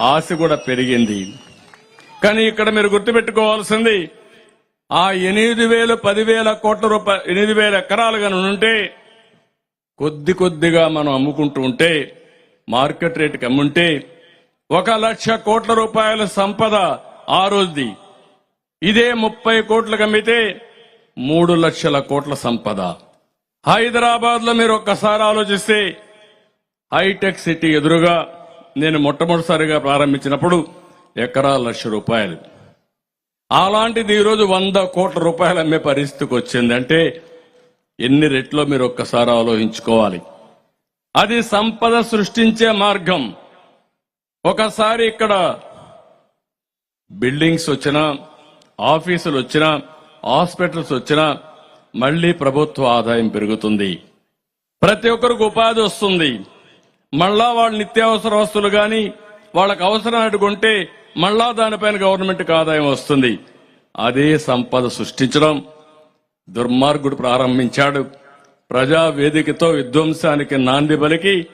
ఆశ కూడా పెరిగింది. కానీ ఇక్కడ మీరు గుర్తుపెట్టుకోవాల్సింది ఆ ఎనిమిది వేలు పదివేల కోట్ల రూపాయలు ఎనిమిది వేల ఎకరాలు ఉంటే కొద్ది కొద్దిగా మనం అమ్ముకుంటూ ఉంటే మార్కెట్ రేటుకి అమ్ముంటే ఒక లక్ష కోట్ల రూపాయల సంపద ఆ రోజుది. ఇదే ముప్పై కోట్లకు అమ్మితే మూడు లక్షల కోట్ల సంపద. హైదరాబాద్లో మీరు ఒక్కసారి ఆలోచిస్తే హైటెక్ సిటీ ఎదురుగా నేను మొట్టమొదటిసారిగా ప్రారంభించినప్పుడు ఎకరా లక్ష రూపాయలు. అలాంటిది ఈరోజు వంద కోట్ల రూపాయలు అమ్మే పరిస్థితికి వచ్చిందంటే ఎన్ని రెట్లో మీరు ఒక్కసారి ఆలోచించుకోవాలి. అది సంపద సృష్టించే మార్గం. ఒకసారి ఇక్కడ బిల్డింగ్స్ వచ్చినా ఆఫీసులు వచ్చినా హాస్పిటల్స్ వచ్చినా మళ్ళీ ప్రభుత్వ ఆదాయం పెరుగుతుంది. ప్రతి ఒక్కరికి ఉపాధి వస్తుంది. మళ్ళా వాళ్ళు నిత్యావసర వస్తువులు కానీ వాళ్ళకు అవసరం కొంటే మళ్ళా దానిపైన గవర్నమెంట్కి ఆదాయం వస్తుంది. అదే సంపద సృష్టించడం. దుర్మార్గుడు ప్రారంభించాడు. ప్రజా వేదికతో విధ్వంసానికి నాంది పలికి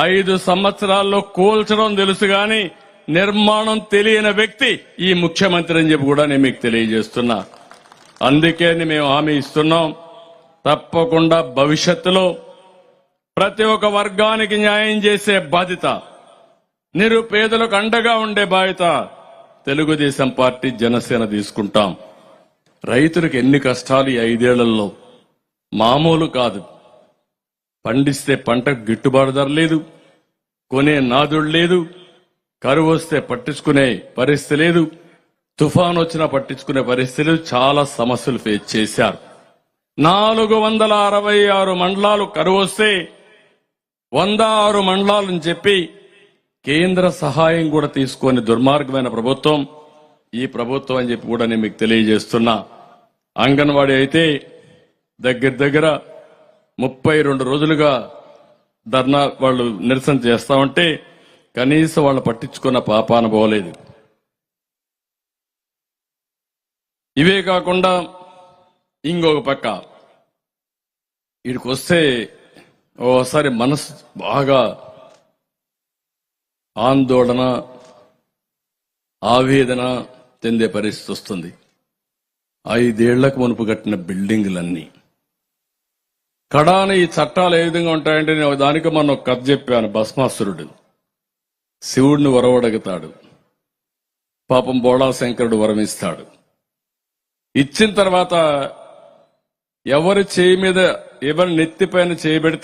ఐదు సంవత్సరాల్లో కూల్చడం తెలుసు గాని నిర్మాణం తెలియని వ్యక్తి ఈ ముఖ్యమంత్రి అని చెప్పి కూడా నేను మీకు తెలియజేస్తున్నా. అందుకే మేము హామీ ఇస్తున్నాం. తప్పకుండా భవిష్యత్తులో ప్రతి ఒక్క వర్గానికి న్యాయం చేసే బాధ్యత నిరుపేదలకు అండగా ఉండే బాధ్యత తెలుగుదేశం పార్టీ జనసేన తీసుకుంటాం. రైతులకు ఎన్ని కష్టాలు ఈ ఐదేళ్ళలో? మామూలు కాదు. పండిస్తే పంటకు గిట్టుబాటు ధర లేదు. కొనే నాదుడు లేదు. కరువు వస్తే పట్టించుకునే పరిస్థితి లేదు. తుఫాన్ వచ్చినా పట్టించుకునే పరిస్థితి లేదు. చాలా సమస్యలు ఫేస్ చేశారు. నాలుగు వందల అరవై ఆరు మండలాలు కరువు వస్తే వంద ఆరు మండలాలని చెప్పి కేంద్ర సహాయం కూడా తీసుకొని దుర్మార్గమైన ప్రభుత్వం ఈ ప్రభుత్వం అని చెప్పి కూడా నేను మీకు తెలియజేస్తున్నా. అంగన్వాడీ అయితే దగ్గర దగ్గర ముప్పై రెండు రోజులుగా ధర్నా వాళ్ళు నిరసన చేస్తా ఉంటే కనీసం వాళ్ళు పట్టించుకున్న పాపాన పోలేదు ఇవే కాకుండా ఇంకొక పక్క. వీడికి వస్తే ఓసారి మనసు బాగా ఆందోళన ఆవేదన చెందే పరిస్థితి వస్తుంది. ఐదేళ్ళకు మునుపు కట్టిన బిల్డింగ్లన్నీ. కడాన ఈ చట్టాలు ఏ విధంగా ఉంటాయంటే నేను దానికి మొన్న ఒక కథ చెప్పాను భస్మాసురుడు. శివుడిని వరవడగుతాడు. పాపం బోళాశంకరుడు వరమిస్తాడు. ఇచ్చిన తర్వాత ఎవరి చేయి మీద ఎవరి నెత్తిపైన చేయబెడితే